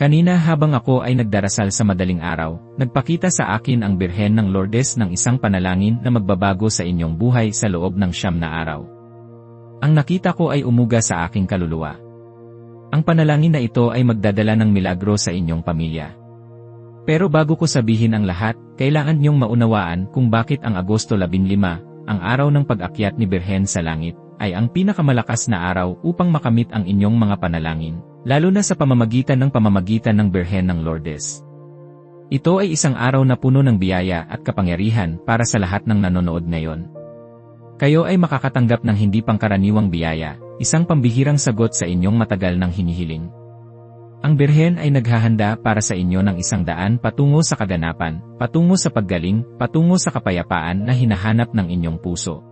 Kanina habang ako ay nagdarasal sa madaling araw, nagpakita sa akin ang Birhen ng Lourdes ng isang panalangin na magbabago sa inyong buhay sa loob ng siyam na araw. Ang nakita ko ay umuga sa aking kaluluwa. Ang panalangin na ito ay magdadala ng milagro sa inyong pamilya. Pero bago ko sabihin ang lahat, kailangan niyong maunawaan kung bakit ang Agosto 15, ang araw ng pag-akyat ni Birhen sa langit, ay ang pinakamalakas na araw upang makamit ang inyong mga panalangin, lalo na sa pamamagitan ng pamamagitan ng Birhen ng Lourdes. Ito ay isang araw na puno ng biyaya at kapangyarihan para sa lahat ng nanonood ngayon. Kayo ay makakatanggap ng hindi pangkaraniwang biyaya, isang pambihirang sagot sa inyong matagal ng hinihiling. Ang Birhen ay naghahanda para sa inyo ng isang daan patungo sa kaganapan, patungo sa paggaling, patungo sa kapayapaan na hinahanap ng inyong puso.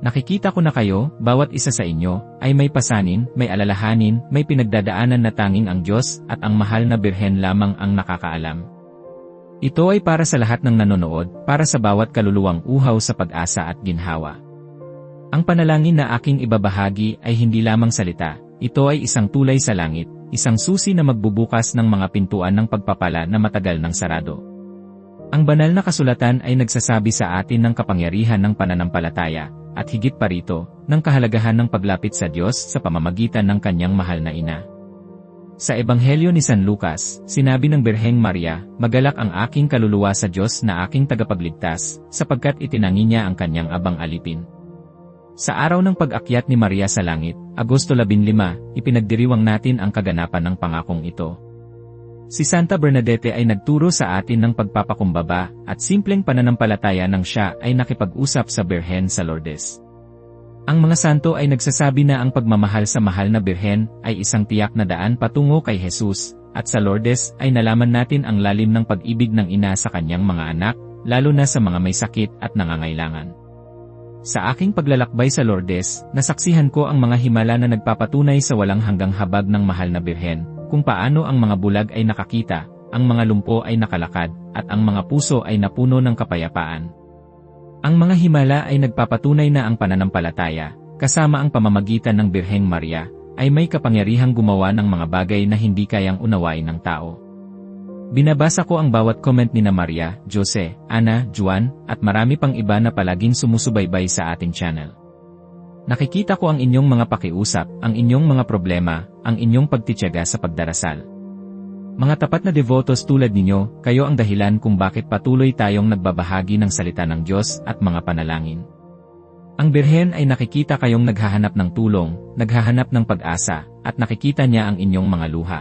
Nakikita ko na kayo, bawat isa sa inyo, ay may pasanin, may alalahanin, may pinagdadaanan na tanging ang Diyos at ang mahal na birhen lamang ang nakakaalam. Ito ay para sa lahat ng nanonood, para sa bawat kaluluwang uhaw sa pag-asa at ginhawa. Ang panalangin na aking ibabahagi ay hindi lamang salita, ito ay isang tulay sa langit, isang susi na magbubukas ng mga pintuan ng pagpapala na matagal ng sarado. Ang banal na kasulatan ay nagsasabi sa atin ng kapangyarihan ng pananampalataya, at higit pa rito, ng kahalagahan ng paglapit sa Diyos sa pamamagitan ng kanyang mahal na ina. Sa Ebanghelyo ni San Lucas, sinabi ng Birheng Maria, Magalak ang aking kaluluwa sa Diyos na aking tagapagligtas, sapagkat itinangi niya ang kanyang abang alipin. Sa araw ng pag-akyat ni Maria sa langit, Agosto 15, ipinagdiriwang natin ang kaganapan ng pangakong ito. Si Santa Bernadette ay nagturo sa atin ng pagpapakumbaba at simpleng pananampalataya nang siya ay nakipag-usap sa Birhen sa Lourdes. Ang mga santo ay nagsasabi na ang pagmamahal sa mahal na Birhen ay isang tiyak na daan patungo kay Jesus, at sa Lourdes ay nalaman natin ang lalim ng pag-ibig ng ina sa kanyang mga anak, lalo na sa mga may sakit at nangangailangan. Sa aking paglalakbay sa Lourdes, nasaksihan ko ang mga himala na nagpapatunay sa walang hanggang habag ng mahal na Birhen, kung paano ang mga bulag ay nakakita, ang mga lumpo ay nakalakad, at ang mga puso ay napuno ng kapayapaan. Ang mga himala ay nagpapatunay na ang pananampalataya, kasama ang pamamagitan ng Birheng Maria, ay may kapangyarihang gumawa ng mga bagay na hindi kayang unawain ng tao. Binabasa ko ang bawat comment ni na Maria, Jose, Ana, Juan, at marami pang iba na palaging sumusubaybay sa ating channel. Nakikita ko ang inyong mga pakiusap, ang inyong mga problema, ang inyong pagtityaga sa pagdarasal. Mga tapat na devotos tulad ninyo, kayo ang dahilan kung bakit patuloy tayong nagbabahagi ng salita ng Diyos at mga panalangin. Ang Birhen ay nakikita kayong naghahanap ng tulong, naghahanap ng pag-asa, at nakikita niya ang inyong mga luha.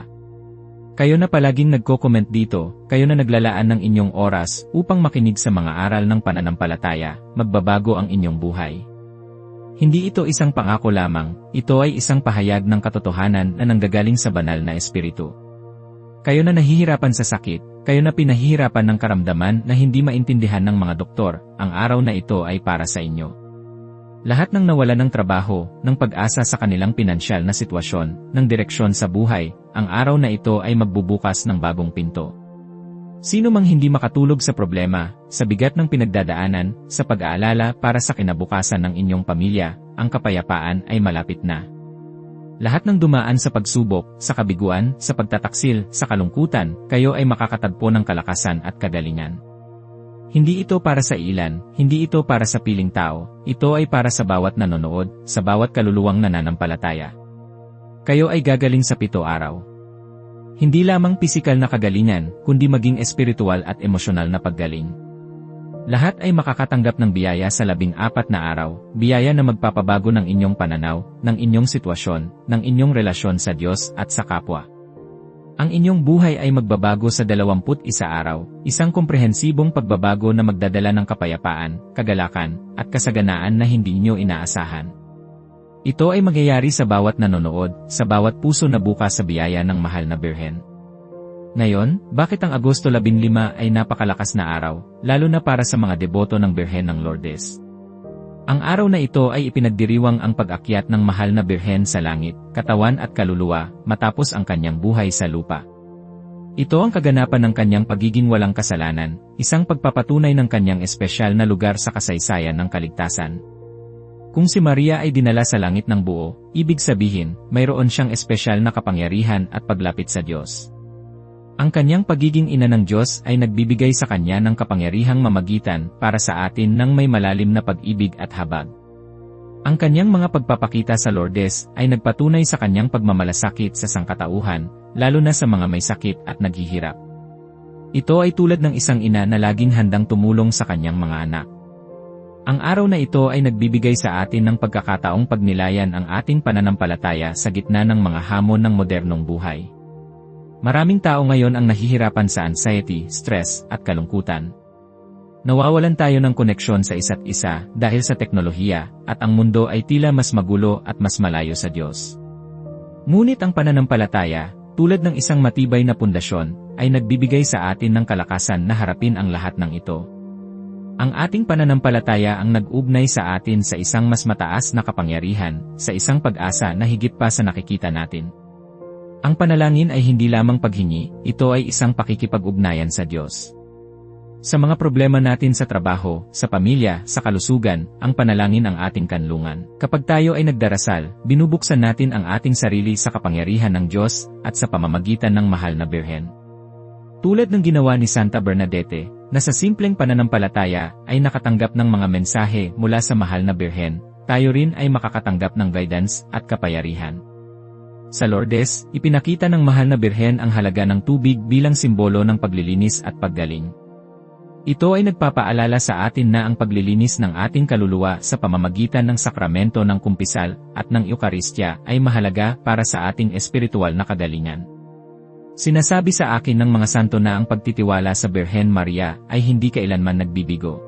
Kayo na palaging nagko-comment dito, kayo na naglalaan ng inyong oras upang makinig sa mga aral ng pananampalataya, magbabago ang inyong buhay. Hindi ito isang pangako lamang, ito ay isang pahayag ng katotohanan na nanggagaling sa banal na espiritu. Kayo na nahihirapan sa sakit, kayo na pinahihirapan ng karamdaman na hindi maintindihan ng mga doktor, ang araw na ito ay para sa inyo. Lahat ng nawala ng trabaho, ng pag-asa sa kanilang pinansyal na sitwasyon, ng direksyon sa buhay, ang araw na ito ay magbubukas ng bagong pinto. Sino mang hindi makatulog sa problema, sa bigat ng pinagdadaanan, sa pag-aalala para sa kinabukasan ng inyong pamilya, ang kapayapaan ay malapit na. Lahat ng dumaan sa pagsubok, sa kabiguan, sa pagtataksil, sa kalungkutan, kayo ay makakatagpo ng kalakasan at kagalingan. Hindi ito para sa ilan, hindi ito para sa piling tao, ito ay para sa bawat nanonood, sa bawat kaluluwang nananampalataya. Kayo ay gagaling sa pito araw. Hindi lamang pisikal na kagalingan, kundi maging espiritual at emosyonal na paggaling. Lahat ay makakatanggap ng biyaya sa labing apat na araw, biyaya na magpapabago ng inyong pananaw, ng inyong sitwasyon, ng inyong relasyon sa Diyos at sa kapwa. Ang inyong buhay ay magbabago sa 21 araw, isang komprehensibong pagbabago na magdadala ng kapayapaan, kagalakan, at kasaganaan na hindi inyo inaasahan. Ito ay magyayari sa bawat nanonood, sa bawat puso na bukas sa biyaya ng mahal na Birhen. Ngayon, bakit ang Agosto 15 ay napakalakas na araw, lalo na para sa mga deboto ng Birhen ng Lourdes? Ang araw na ito ay ipinagdiriwang ang pag-akyat ng mahal na Birhen sa langit, katawan at kaluluwa, matapos ang kanyang buhay sa lupa. Ito ang kaganapan ng kanyang pagiging walang kasalanan, isang pagpapatunay ng kanyang espesyal na lugar sa kasaysayan ng kaligtasan. Kung si Maria ay dinala sa langit ng buo, ibig sabihin, mayroon siyang espesyal na kapangyarihan at paglapit sa Diyos. Ang kanyang pagiging ina ng Diyos ay nagbibigay sa kanya ng kapangyarihang mamagitan para sa atin ng may malalim na pag-ibig at habag. Ang kanyang mga pagpapakita sa Lourdes ay nagpatunay sa kanyang pagmamalasakit sa sangkatauhan, lalo na sa mga may sakit at naghihirap. Ito ay tulad ng isang ina na laging handang tumulong sa kanyang mga anak. Ang araw na ito ay nagbibigay sa atin ng pagkakataong pagnilayan ang ating pananampalataya sa gitna ng mga hamon ng modernong buhay. Maraming tao ngayon ang nahihirapan sa anxiety, stress, at kalungkutan. Nawawalan tayo ng koneksyon sa isa't isa dahil sa teknolohiya, at ang mundo ay tila mas magulo at mas malayo sa Diyos. Ngunit ang pananampalataya, tulad ng isang matibay na pundasyon, ay nagbibigay sa atin ng kalakasan na harapin ang lahat ng ito. Ang ating pananampalataya ang nag-ugnay sa atin sa isang mas mataas na kapangyarihan, sa isang pag-asa na higit pa sa nakikita natin. Ang panalangin ay hindi lamang paghingi, ito ay isang pakikipag-ugnayan sa Diyos. Sa mga problema natin sa trabaho, sa pamilya, sa kalusugan, ang panalangin ang ating kanlungan. Kapag tayo ay nagdarasal, binubuksan natin ang ating sarili sa kapangyarihan ng Diyos at sa pamamagitan ng mahal na Birhen. Tulad ng ginawa ni Santa Bernadette, na sa simpleng pananampalataya ay nakatanggap ng mga mensahe mula sa mahal na Birhen, tayo rin ay makakatanggap ng guidance at kapayarihan. Sa Lourdes, ipinakita ng mahal na birhen ang halaga ng tubig bilang simbolo ng paglilinis at paggaling. Ito ay nagpapaalala sa atin na ang paglilinis ng ating kaluluwa sa pamamagitan ng sakramento ng kumpisal at ng Eukaristya ay mahalaga para sa ating espiritual na kagalingan. Sinasabi sa akin ng mga santo na ang pagtitiwala sa Birhen Maria ay hindi kailanman nagbibigo.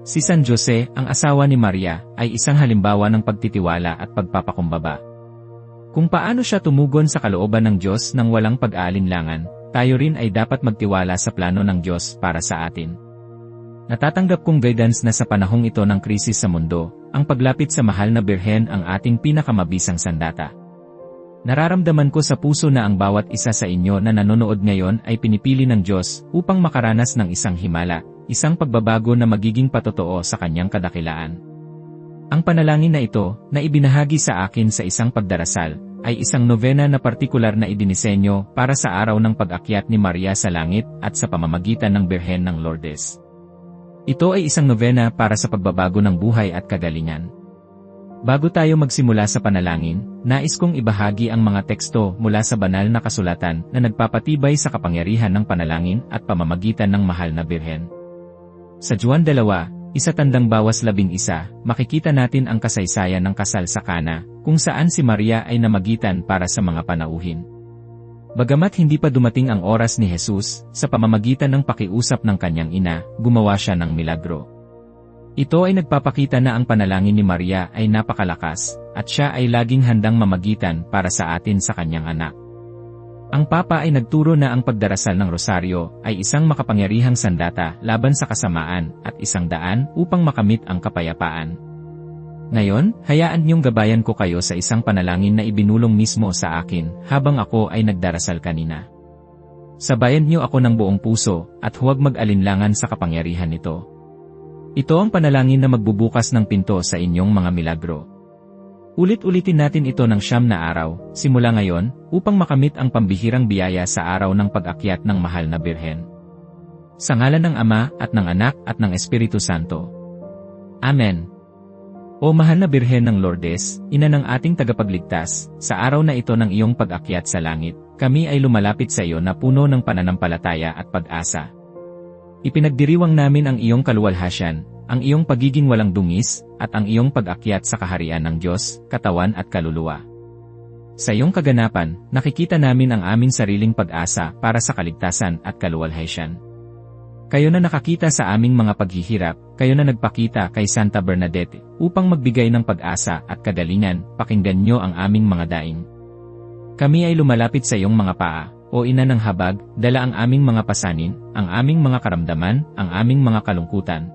Si San Jose, ang asawa ni Maria, ay isang halimbawa ng pagtitiwala at pagpapakumbaba. Kung paano siya tumugon sa kalooban ng Diyos nang walang pag-aalinlangan, tayo rin ay dapat magtiwala sa plano ng Diyos para sa atin. Natatanggap kong guidance na sa panahong ito ng krisis sa mundo, ang paglapit sa mahal na birhen ang ating pinakamabisang sandata. Nararamdaman ko sa puso na ang bawat isa sa inyo na nanonood ngayon ay pinipili ng Diyos upang makaranas ng isang himala, isang pagbabago na magiging patotoo sa kanyang kadakilaan. Ang panalangin na ito, na ibinahagi sa akin sa isang pagdarasal, ay isang novena na partikular na idinisenyo para sa araw ng pag-akyat ni Maria sa langit at sa pamamagitan ng Birhen ng Lourdes. Ito ay isang novena para sa pagbabago ng buhay at kagalingan. Bago tayo magsimula sa panalangin, nais kong ibahagi ang mga teksto mula sa banal na kasulatan na nagpapatibay sa kapangyarihan ng panalangin at pamamagitan ng mahal na Birhen. Sa Juan 2, isa tandang bawas labing isa, makikita natin ang kasaysayan ng kasal sa Kana, kung saan si Maria ay namagitan para sa mga panauhin. Bagamat hindi pa dumating ang oras ni Jesus, sa pamamagitan ng pakiusap ng kanyang ina, gumawa siya ng milagro. Ito ay nagpapakita na ang panalangin ni Maria ay napakalakas, at siya ay laging handang mamagitan para sa atin sa kanyang anak. Ang Papa ay nagturo na ang pagdarasal ng rosaryo ay isang makapangyarihang sandata laban sa kasamaan at isang daan upang makamit ang kapayapaan. Ngayon, hayaan niyong gabayan ko kayo sa isang panalangin na ibinulong mismo sa akin habang ako ay nagdarasal kanina. Sabayan niyo ako ng buong puso at huwag mag-alinlangan sa kapangyarihan nito. Ito ang panalangin na magbubukas ng pinto sa inyong mga milagro. Ulit-ulitin natin ito ng siyam na araw, simula ngayon, upang makamit ang pambihirang biyaya sa araw ng pag-akyat ng mahal na Birhen. Sa ngalan ng Ama, at ng Anak, at ng Espiritu Santo. Amen. O mahal na Birhen ng Lourdes, ina ng ating tagapagligtas, sa araw na ito ng iyong pag-akyat sa langit, kami ay lumalapit sa iyo na puno ng pananampalataya at pag-asa. Ipinagdiriwang namin ang iyong kaluwalhasyan, ang iyong pagiging walang dungis, at ang iyong pag-akyat sa kaharian ng Diyos, katawan at kaluluwa. Sa iyong kaganapan, nakikita namin ang aming sariling pag-asa para sa kaligtasan at kaluwalhatian. Kayo na nakakita sa aming mga paghihirap, kayo na nagpakita kay Santa Bernadette upang magbigay ng pag-asa at kagalingan, pakinggan niyo ang aming mga daing. Kami ay lumalapit sa iyong mga paa, o ina ng habag, dala ang aming mga pasanin, ang aming mga karamdaman, ang aming mga kalungkutan,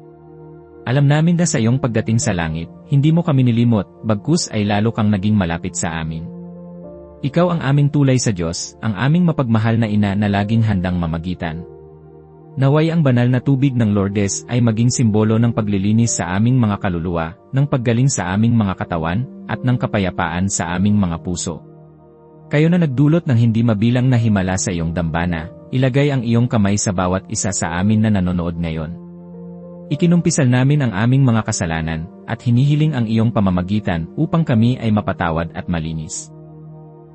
alam namin na sa iyong pagdating sa langit, hindi mo kami nilimot, bagkus ay lalo kang naging malapit sa amin. Ikaw ang aming tulay sa Diyos, ang aming mapagmahal na ina na laging handang mamagitan. Naway ang banal na tubig ng Lourdes ay maging simbolo ng paglilinis sa aming mga kaluluwa, ng paggaling sa aming mga katawan, at ng kapayapaan sa aming mga puso. Kayo na nagdulot ng hindi mabilang na himala sa iyong dambana, ilagay ang iyong kamay sa bawat isa sa amin na nanonood ngayon. Ikinumpisal namin ang aming mga kasalanan, at hinihiling ang iyong pamamagitan upang kami ay mapatawad at malinis.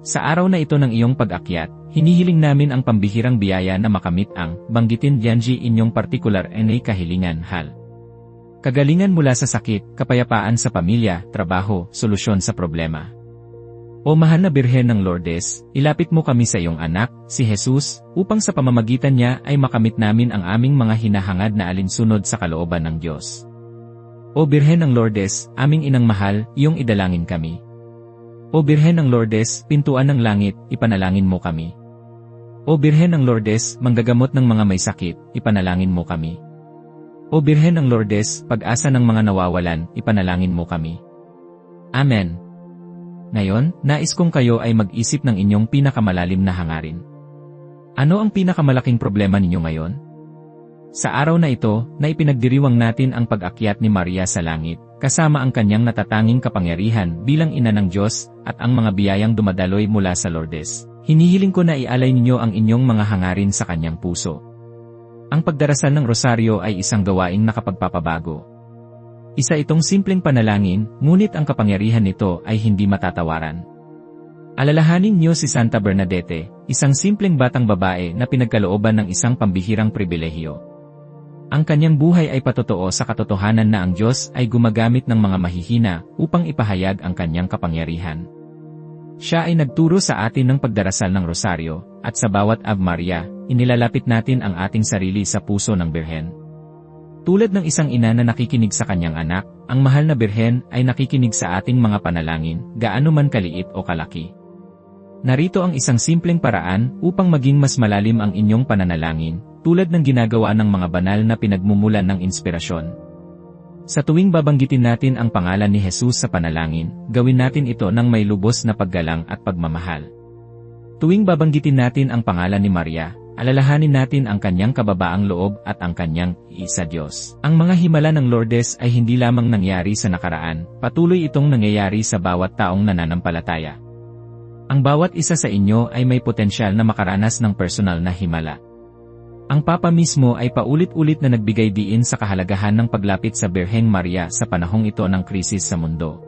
Sa araw na ito ng iyong pag-akyat, hinihiling namin ang pambihirang biyaya na makamit ang banggitin diyanji inyong partikular na kahilingan hal. Kagalingan mula sa sakit, kapayapaan sa pamilya, trabaho, solusyon sa problema. O mahal na Birhen ng Lourdes, ilapit mo kami sa iyong anak, si Jesus, upang sa pamamagitan niya ay makamit namin ang aming mga hinahangad na alinsunod sa kalooban ng Diyos. O Birhen ng Lourdes, aming inang mahal, iyong idalangin kami. O Birhen ng Lourdes, pintuan ng langit, ipanalangin mo kami. O Birhen ng Lourdes, manggagamot ng mga may sakit, ipanalangin mo kami. O Birhen ng Lourdes, pag-asa ng mga nawawalan, ipanalangin mo kami. Amen. Ngayon, nais kong kayo ay mag-isip ng inyong pinakamalalim na hangarin. Ano ang pinakamalaking problema ninyo ngayon? Sa araw na ito, na ipinagdiriwang natin ang pag-akyat ni Maria sa langit, kasama ang kanyang natatanging kapangyarihan bilang ina ng Diyos, at ang mga biyayang dumadaloy mula sa Lourdes. Hinihiling ko na ialay ninyo ang inyong mga hangarin sa kanyang puso. Ang pagdarasal ng rosaryo ay isang gawaing nakapagpapabago. Isa itong simpleng panalangin, ngunit ang kapangyarihan nito ay hindi matatawaran. Alalahanin niyo si Santa Bernadette, isang simpleng batang babae na pinagkalooban ng isang pambihirang pribilehyo. Ang kanyang buhay ay patotoo sa katotohanan na ang Diyos ay gumagamit ng mga mahihina upang ipahayag ang kanyang kapangyarihan. Siya ay nagturo sa atin ng pagdarasal ng rosaryo, at sa bawat Ave Maria, inilalapit natin ang ating sarili sa puso ng Birhen. Tulad ng isang ina na nakikinig sa kanyang anak, ang mahal na birhen ay nakikinig sa ating mga panalangin, gaano man kaliit o kalaki. Narito ang isang simpleng paraan upang maging mas malalim ang inyong pananalangin, tulad ng ginagawa ng mga banal na pinagmumulan ng inspirasyon. Sa tuwing babanggitin natin ang pangalan ni Jesus sa panalangin, gawin natin ito ng may lubos na paggalang at pagmamahal. Tuwing babanggitin natin ang pangalan ni Maria, alalahanin natin ang kanyang kababaang loob at ang kanyang isa Diyos. Ang mga himala ng Lourdes ay hindi lamang nangyari sa nakaraan, patuloy itong nangyayari sa bawat taong nananampalataya. Ang bawat isa sa inyo ay may potensyal na makaranas ng personal na himala. Ang Papa mismo ay paulit-ulit na nagbigay diin sa kahalagahan ng paglapit sa Birheng Maria sa panahong ito ng krisis sa mundo.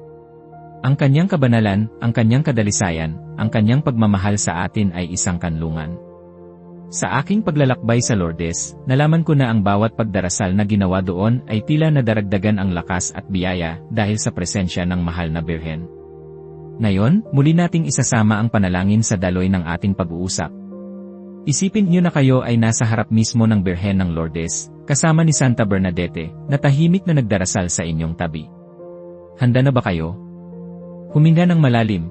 Ang kanyang kabanalan, ang kanyang kadalisayan, ang kanyang pagmamahal sa atin ay isang kanlungan. Sa aking paglalakbay sa Lourdes, nalaman ko na ang bawat pagdarasal na ginawa doon ay tila nadaragdagan ang lakas at biyaya dahil sa presensya ng mahal na Birhen. Ngayon, muli nating isasama ang panalangin sa daloy ng ating pag-uusap. Isipin niyo na kayo ay nasa harap mismo ng Birhen ng Lourdes, kasama ni Santa Bernadette, na tahimik na nagdarasal sa inyong tabi. Handa na ba kayo? Huminga ng malalim.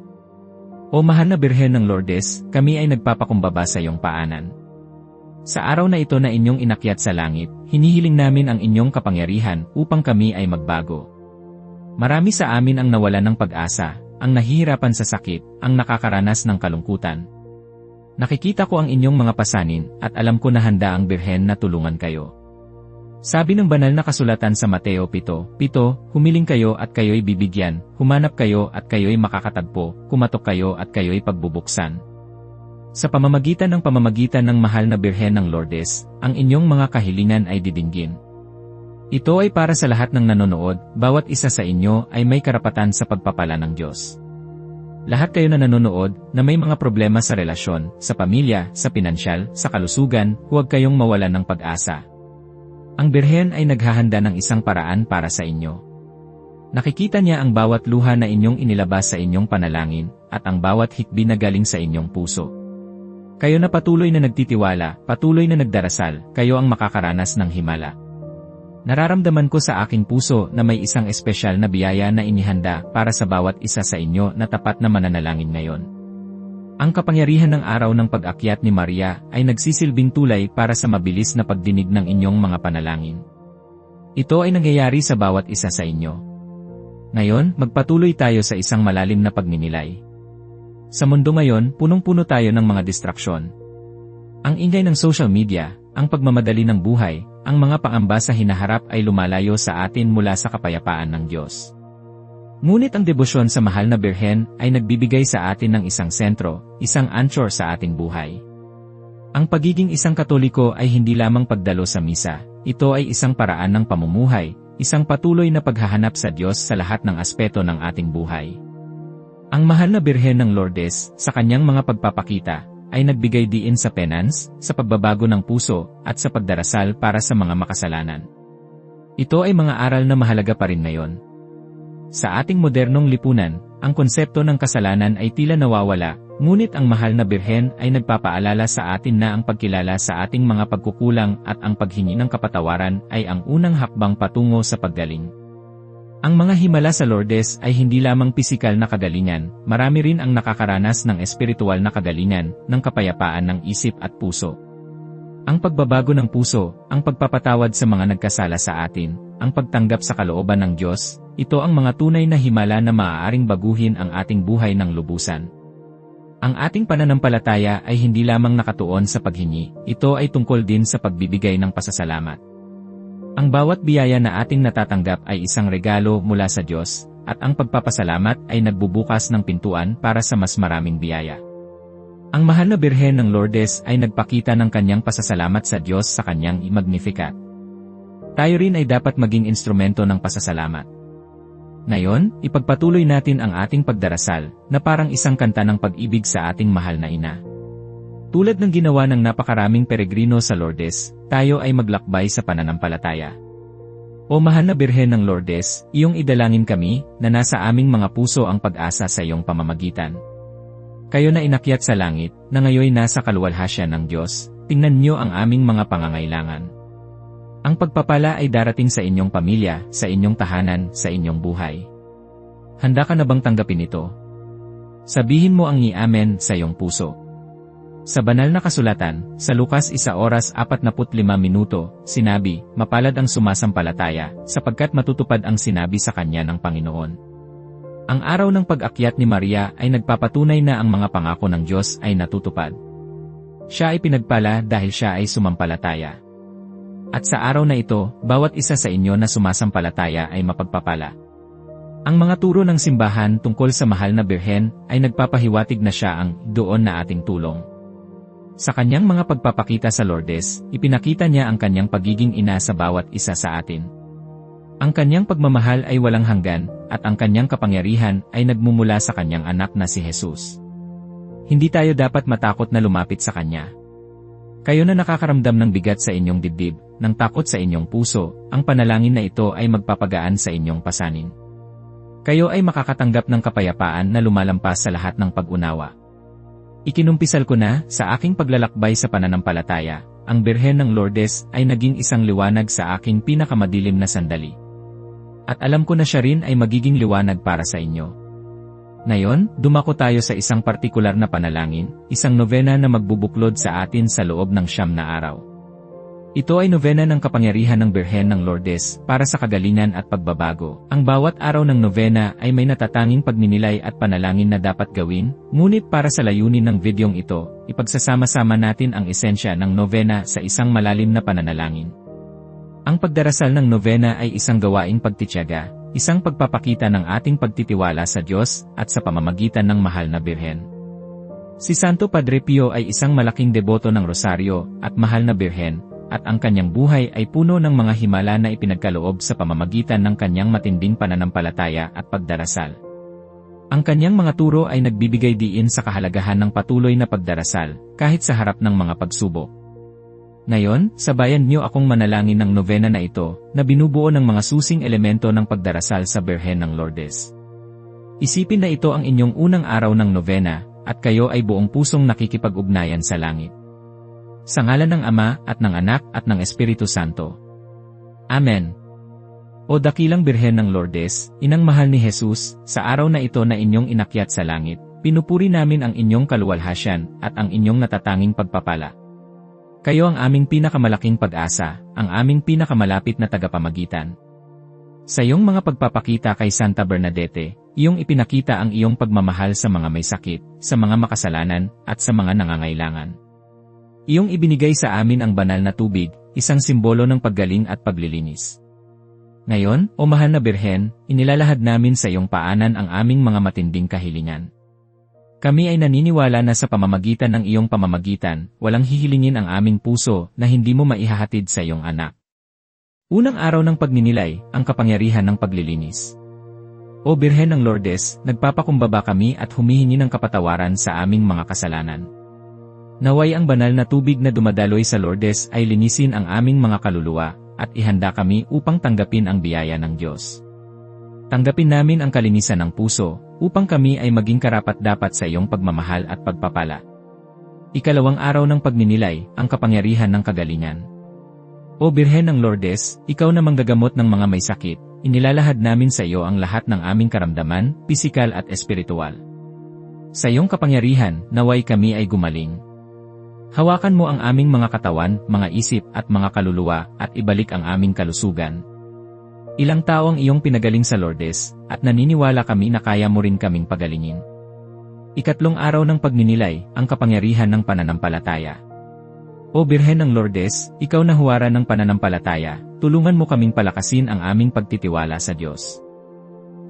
O mahal na Birhen ng Lourdes, kami ay nagpapakumbaba sa iyong paanan. Sa araw na ito na inyong inakyat sa langit, hinihiling namin ang inyong kapangyarihan upang kami ay magbago. Marami sa amin ang nawalan ng pag-asa, ang nahihirapan sa sakit, ang nakakaranas ng kalungkutan. Nakikita ko ang inyong mga pasanin at alam ko na handa ang birhen na tulungan kayo. Sabi ng banal na kasulatan sa Mateo 7, 7, humiling kayo at kayo'y bibigyan, humanap kayo at kayo'y makakatagpo, kumatok kayo at kayo'y pagbubuksan. Sa pamamagitan ng pamamagitan ng mahal na Birhen ng Lourdes, ang inyong mga kahilingan ay didinggin. Ito ay para sa lahat ng nanonood, bawat isa sa inyo ay may karapatan sa pagpapala ng Diyos. Lahat kayo na nanonood, na may mga problema sa relasyon, sa pamilya, sa pinansyal, sa kalusugan, huwag kayong mawalan ng pag-asa. Ang Birhen ay naghahanda ng isang paraan para sa inyo. Nakikita niya ang bawat luha na inyong inilabas sa inyong panalangin, at ang bawat hikbi na galing sa inyong puso. Kayo na patuloy na nagtitiwala, patuloy na nagdarasal, kayo ang makakaranas ng himala. Nararamdaman ko sa aking puso na may isang espesyal na biyaya na inihanda para sa bawat isa sa inyo na tapat na mananalangin ngayon. Ang kapangyarihan ng araw ng pag-akyat ni Maria ay nagsisilbing tulay para sa mabilis na pagdinig ng inyong mga panalangin. Ito ay nangyayari sa bawat isa sa inyo. Ngayon, magpatuloy tayo sa isang malalim na pagninilay. Sa mundo ngayon, punong-puno tayo ng mga distraksyon. Ang ingay ng social media, ang pagmamadali ng buhay, ang mga pangamba sa hinaharap ay lumalayo sa atin mula sa kapayapaan ng Diyos. Ngunit ang debosyon sa mahal na Birhen ay nagbibigay sa atin ng isang sentro, isang anchor sa ating buhay. Ang pagiging isang katoliko ay hindi lamang pagdalo sa misa, ito ay isang paraan ng pamumuhay, isang patuloy na paghahanap sa Diyos sa lahat ng aspeto ng ating buhay. Ang mahal na Birhen ng Lourdes, sa kanyang mga pagpapakita, ay nagbigay diin sa penance, sa pagbabago ng puso, at sa pagdarasal para sa mga makasalanan. Ito ay mga aral na mahalaga pa rin ngayon. Sa ating modernong lipunan, ang konsepto ng kasalanan ay tila nawawala, ngunit ang mahal na birhen ay nagpapaalala sa atin na ang pagkilala sa ating mga pagkukulang at ang paghingi ng kapatawaran ay ang unang hakbang patungo sa paggaling. Ang mga himala sa Lourdes ay hindi lamang pisikal na kagalingan, marami rin ang nakakaranas ng espiritual na kagalingan, ng kapayapaan ng isip at puso. Ang pagbabago ng puso, ang pagpapatawad sa mga nagkasala sa atin, ang pagtanggap sa kalooban ng Diyos, ito ang mga tunay na himala na maaaring baguhin ang ating buhay ng lubusan. Ang ating pananampalataya ay hindi lamang nakatuon sa paghingi, ito ay tungkol din sa pagbibigay ng pasasalamat. Ang bawat biyaya na ating natatanggap ay isang regalo mula sa Diyos, at ang pagpapasalamat ay nagbubukas ng pintuan para sa mas maraming biyaya. Ang mahal na Birhen ng Lourdes ay nagpakita ng kanyang pasasalamat sa Diyos sa kanyang Magnificat. Tayo rin ay dapat maging instrumento ng pasasalamat. Ngayon, ipagpatuloy natin ang ating pagdarasal, na parang isang kanta ng pag-ibig sa ating mahal na ina. Tulad ng ginawa ng napakaraming peregrino sa Lourdes, tayo ay maglakbay sa pananampalataya. O mahal na Birhen ng Lourdes, iyong idalangin kami, na nasa aming mga puso ang pag-asa sa iyong pamamagitan. Kayo na inakyat sa langit, na ngayon nasa kaluwalhasyan ng Diyos, tingnan niyo ang aming mga pangangailangan. Ang pagpapala ay darating sa inyong pamilya, sa inyong tahanan, sa inyong buhay. Handa ka na bang tanggapin ito? Sabihin mo ang i-amen sa iyong puso. Sa banal na kasulatan, sa Lukas 1 oras 45 minuto, sinabi, mapalad ang sumasampalataya, sapagkat matutupad ang sinabi sa kanya ng Panginoon. Ang araw ng pag-akyat ni Maria ay nagpapatunay na ang mga pangako ng Diyos ay natutupad. Siya ay pinagpala dahil siya ay sumampalataya. At sa araw na ito, bawat isa sa inyo na sumasampalataya ay mapagpapala. Ang mga turo ng simbahan tungkol sa mahal na birhen ay nagpapahiwatig na siya ang doon na ating tulong. Sa kanyang mga pagpapakita sa Lourdes, ipinakita niya ang kanyang pagiging ina sa bawat isa sa atin. Ang kanyang pagmamahal ay walang hanggan, at ang kanyang kapangyarihan ay nagmumula sa kanyang anak na si Jesus. Hindi tayo dapat matakot na lumapit sa kanya. Kayo na nakakaramdam ng bigat sa inyong dibdib, ng takot sa inyong puso, ang panalangin na ito ay magpapagaan sa inyong pasanin. Kayo ay makakatanggap ng kapayapaan na lumalampas sa lahat ng pag-unawa. Ikinumpisal ko na, sa aking paglalakbay sa pananampalataya, ang Birhen ng Lourdes ay naging isang liwanag sa aking pinakamadilim na sandali. At alam ko na siya rin ay magiging liwanag para sa inyo. Ngayon, dumako tayo sa isang partikular na panalangin, isang novena na magbubuklod sa atin sa loob ng siyam na araw. Ito ay novena ng kapangyarihan ng Birhen ng Lourdes para sa kagalingan at pagbabago. Ang bawat araw ng novena ay may natatanging pagninilay at panalangin na dapat gawin, ngunit para sa layunin ng videong ito, ipagsasama-sama natin ang esensya ng novena sa isang malalim na pananalangin. Ang pagdarasal ng novena ay isang gawaing pagtityaga, isang pagpapakita ng ating pagtitiwala sa Diyos at sa pamamagitan ng mahal na Birhen. Si Santo Padre Pio ay isang malaking deboto ng Rosaryo at mahal na Birhen, at ang kanyang buhay ay puno ng mga himala na ipinagkaloob sa pamamagitan ng kanyang matinding pananampalataya at pagdarasal. Ang kanyang mga turo ay nagbibigay diin sa kahalagahan ng patuloy na pagdarasal, kahit sa harap ng mga pagsubok. Ngayon, sabayan niyo akong manalangin ng novena na ito, na binubuo ng mga susing elemento ng pagdarasal sa Birhen ng Lourdes. Isipin na ito ang inyong unang araw ng novena, at kayo ay buong pusong nakikipag-ugnayan sa langit. Sa ngalan ng Ama, at ng Anak, at ng Espiritu Santo. Amen. O dakilang Birhen ng Lourdes, inang mahal ni Jesus, sa araw na ito na inyong inakyat sa langit, pinupuri namin ang inyong kaluwalhasyan, at ang inyong natatanging pagpapala. Kayo ang aming pinakamalaking pag-asa, ang aming pinakamalapit na tagapamagitan. Sa iyong mga pagpapakita kay Santa Bernadette, iyong ipinakita ang iyong pagmamahal sa mga may sakit, sa mga makasalanan, at sa mga nangangailangan. Iyong ibinigay sa amin ang banal na tubig, isang simbolo ng paggaling at paglilinis. Ngayon, o mahal na Birhen, inilalahad namin sa iyong paanan ang aming mga matinding kahilingan. Kami ay naniniwala na sa pamamagitan ng iyong pamamagitan, walang hihilingin ang aming puso na hindi mo maihahatid sa iyong anak. Unang araw ng pagninilay, ang kapangyarihan ng paglilinis. O Birhen ng Lourdes, nagpapakumbaba kami at humihingi ng kapatawaran sa aming mga kasalanan. Naway ang banal na tubig na dumadaloy sa Lourdes ay linisin ang aming mga kaluluwa, at ihanda kami upang tanggapin ang biyaya ng Diyos. Tanggapin namin ang kalinisan ng puso, upang kami ay maging karapat-dapat sa iyong pagmamahal at pagpapala. Ikalawang araw ng pagninilay, ang kapangyarihan ng kagalingan. O Birhen ng Lourdes, ikaw na manggagamot ng mga may sakit, inilalahad namin sa iyo ang lahat ng aming karamdaman, pisikal at espiritual. Sa iyong kapangyarihan, naway kami ay gumaling. Hawakan mo ang aming mga katawan, mga isip at mga kaluluwa, at ibalik ang aming kalusugan. Ilang tao ang iyong pinagaling sa Lourdes, at naniniwala kami na kaya mo rin kaming pagalingin. Ikatlong araw ng pagninilay, ang kapangyarihan ng pananampalataya. O Birhen ng Lourdes, ikaw na huwara ng pananampalataya, tulungan mo kaming palakasin ang aming pagtitiwala sa Diyos.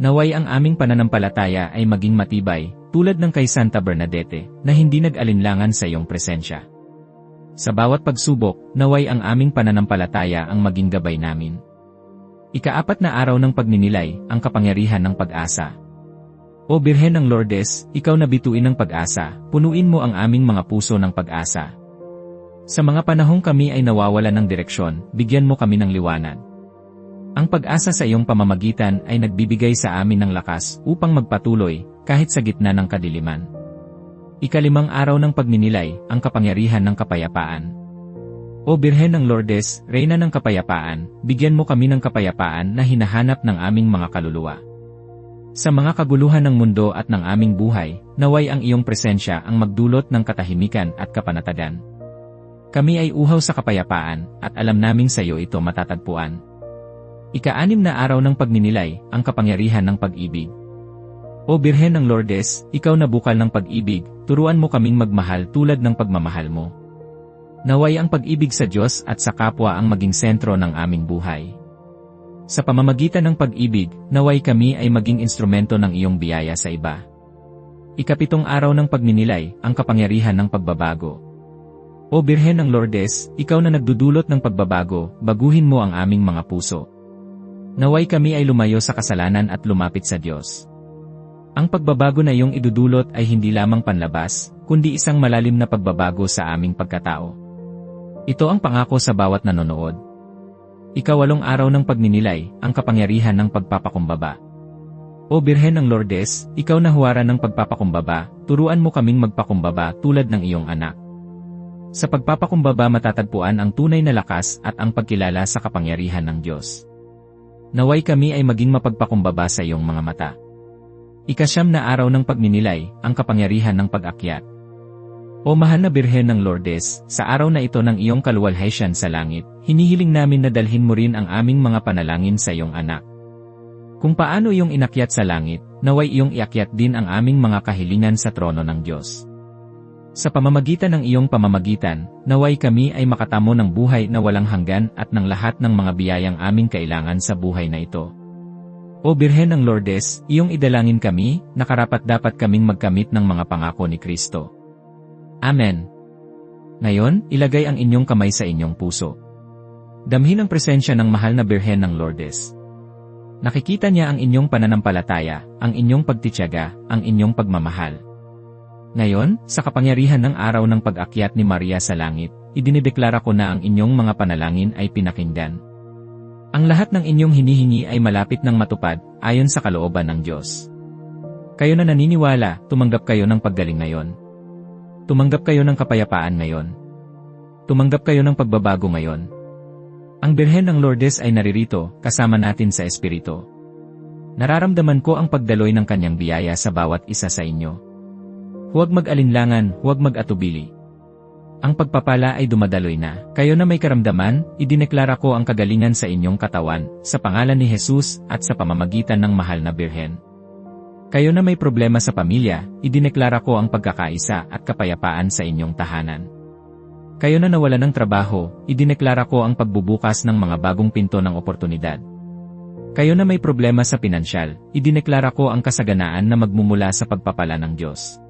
Naway ang aming pananampalataya ay maging matibay, tulad ng kay Santa Bernadette, na hindi nag-alinlangan sa iyong presensya. Sa bawat pagsubok, naway ang aming pananampalataya ang maging gabay namin. Ikaapat na araw ng pagninilay, ang kapangyarihan ng pag-asa. O Birhen ng Lourdes, ikaw na bituin ng pag-asa, punuin mo ang aming mga puso ng pag-asa. Sa mga panahong kami ay nawawala ng direksyon, bigyan mo kami ng liwanag. Ang pag-asa sa iyong pamamagitan ay nagbibigay sa amin ng lakas upang magpatuloy, kahit sa gitna ng kadiliman. Ikalimang araw ng pagninilay, ang kapangyarihan ng kapayapaan. O Birhen ng Lourdes, Reyna ng Kapayapaan, bigyan mo kami ng kapayapaan na hinahanap ng aming mga kaluluwa. Sa mga kaguluhan ng mundo at ng aming buhay, naway ang iyong presensya ang magdulot ng katahimikan at kapanatagan. Kami ay uhaw sa kapayapaan, at alam naming sa iyo ito matatagpuan. Ika-anim na araw ng pagninilay, ang kapangyarihan ng pag-ibig. O Birhen ng Lourdes, ikaw na bukal ng pag-ibig, turuan mo kaming magmahal tulad ng pagmamahal mo. Naway ang pag-ibig sa Diyos at sa kapwa ang maging sentro ng aming buhay. Sa pamamagitan ng pag-ibig, naway kami ay maging instrumento ng iyong biyaya sa iba. Ikapitong araw ng pagninilay, ang kapangyarihan ng pagbabago. O Birhen ng Lourdes, ikaw na nagdudulot ng pagbabago, baguhin mo ang aming mga puso. Naway kami ay lumayo sa kasalanan at lumapit sa Diyos. Ang pagbabago na iyong idudulot ay hindi lamang panlabas, kundi isang malalim na pagbabago sa aming pagkatao. Ito ang pangako sa bawat nanonood. Ikawalong araw ng pagninilay, ang kapangyarihan ng pagpapakumbaba. O Birhen ng Lourdes, ikaw na huwara ng pagpapakumbaba, turuan mo kaming magpakumbaba tulad ng iyong anak. Sa pagpapakumbaba matatagpuan ang tunay na lakas at ang pagkilala sa kapangyarihan ng Diyos. Naway kami ay maging mapagpakumbaba sa iyong mga mata. Ikasyam na araw ng pagninilay, ang kapangyarihan ng pag-akyat. O mahal na Birhen ng Lourdes, sa araw na ito ng iyong kaluwalhatian sa langit, hinihiling namin na dalhin mo rin ang aming mga panalangin sa iyong anak. Kung paano iyong inakyat sa langit, naway iyong iakyat din ang aming mga kahilingan sa trono ng Diyos. Sa pamamagitan ng iyong pamamagitan, naway kami ay makatamo ng buhay na walang hanggan at ng lahat ng mga biyayang aming kailangan sa buhay na ito. O Birhen ng Lourdes, iyong idalangin kami, nakarapat dapat kaming magkamit ng mga pangako ni Kristo. Amen. Ngayon, ilagay ang inyong kamay sa inyong puso. Damhin ang presensya ng mahal na Birhen ng Lourdes. Nakikita niya ang inyong pananampalataya, ang inyong pagtityaga, ang inyong pagmamahal. Ngayon, sa kapangyarihan ng araw ng pag-akyat ni Maria sa langit, idinideklara ko na ang inyong mga panalangin ay pinakinggan. Ang lahat ng inyong hinihingi ay malapit ng matupad, ayon sa kalooban ng Diyos. Kayo na naniniwala, tumanggap kayo ng paggaling ngayon. Tumanggap kayo ng kapayapaan ngayon. Tumanggap kayo ng pagbabago ngayon. Ang Birhen ng Lourdes ay naririto, kasama natin sa Espiritu. Nararamdaman ko ang pagdaloy ng kanyang biyaya sa bawat isa sa inyo. Huwag mag-alinlangan, huwag mag-atubili. Ang pagpapala ay dumadaloy na. Kayo na may karamdaman, idineklara ko ang kagalingan sa inyong katawan, sa pangalan ni Jesus, at sa pamamagitan ng mahal na Birhen. Kayo na may problema sa pamilya, idineklara ko ang pagkakaisa at kapayapaan sa inyong tahanan. Kayo na nawala ng trabaho, idineklara ko ang pagbubukas ng mga bagong pinto ng oportunidad. Kayo na may problema sa pinansyal, idineklara ko ang kasaganaan na magmumula sa pagpapala ng Diyos.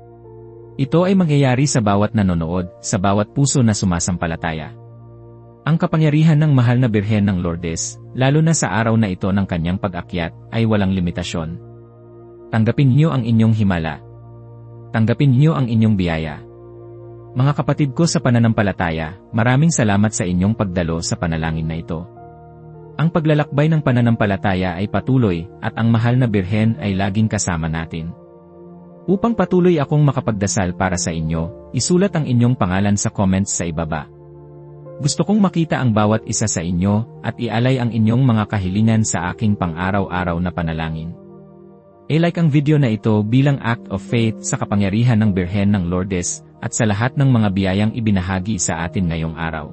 Ito ay mangyayari sa bawat nanonood, sa bawat puso na sumasampalataya. Ang kapangyarihan ng mahal na Birhen ng Lourdes, lalo na sa araw na ito ng kanyang pag-akyat, ay walang limitasyon. Tanggapin niyo ang inyong himala. Tanggapin niyo ang inyong biyaya. Mga kapatid ko sa pananampalataya, maraming salamat sa inyong pagdalo sa panalangin na ito. Ang paglalakbay ng pananampalataya ay patuloy, at ang mahal na Birhen ay laging kasama natin. Upang patuloy akong makapagdasal para sa inyo, isulat ang inyong pangalan sa comments sa ibaba. Gusto kong makita ang bawat isa sa inyo, at ialay ang inyong mga kahilingan sa aking pang-araw-araw na panalangin. I-like ang video na ito bilang act of faith sa kapangyarihan ng Birhen ng Lourdes, at sa lahat ng mga biyayang ibinahagi sa atin ngayong araw.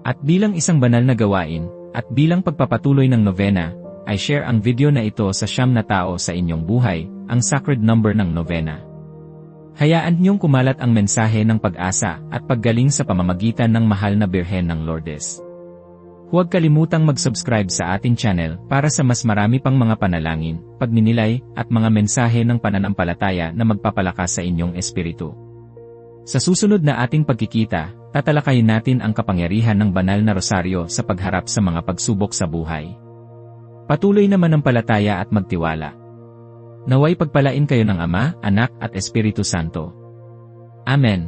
At bilang isang banal na gawain, at bilang pagpapatuloy ng novena, ay share ang video na ito sa siyam na tao sa inyong buhay, ang sacred number ng novena. Hayaan niyong kumalat ang mensahe ng pag-asa at paggaling sa pamamagitan ng mahal na Birhen ng Lourdes. Huwag kalimutang mag-subscribe sa ating channel para sa mas marami pang mga panalangin, pagninilay, at mga mensahe ng pananampalataya na magpapalakas sa inyong espiritu. Sa susunod na ating pagkikita, tatalakayin natin ang kapangyarihan ng banal na rosaryo sa pagharap sa mga pagsubok sa buhay. Patuloy na manampalataya at magtiwala. Naway pagpalain kayo ng Ama, Anak at Espiritu Santo. Amen.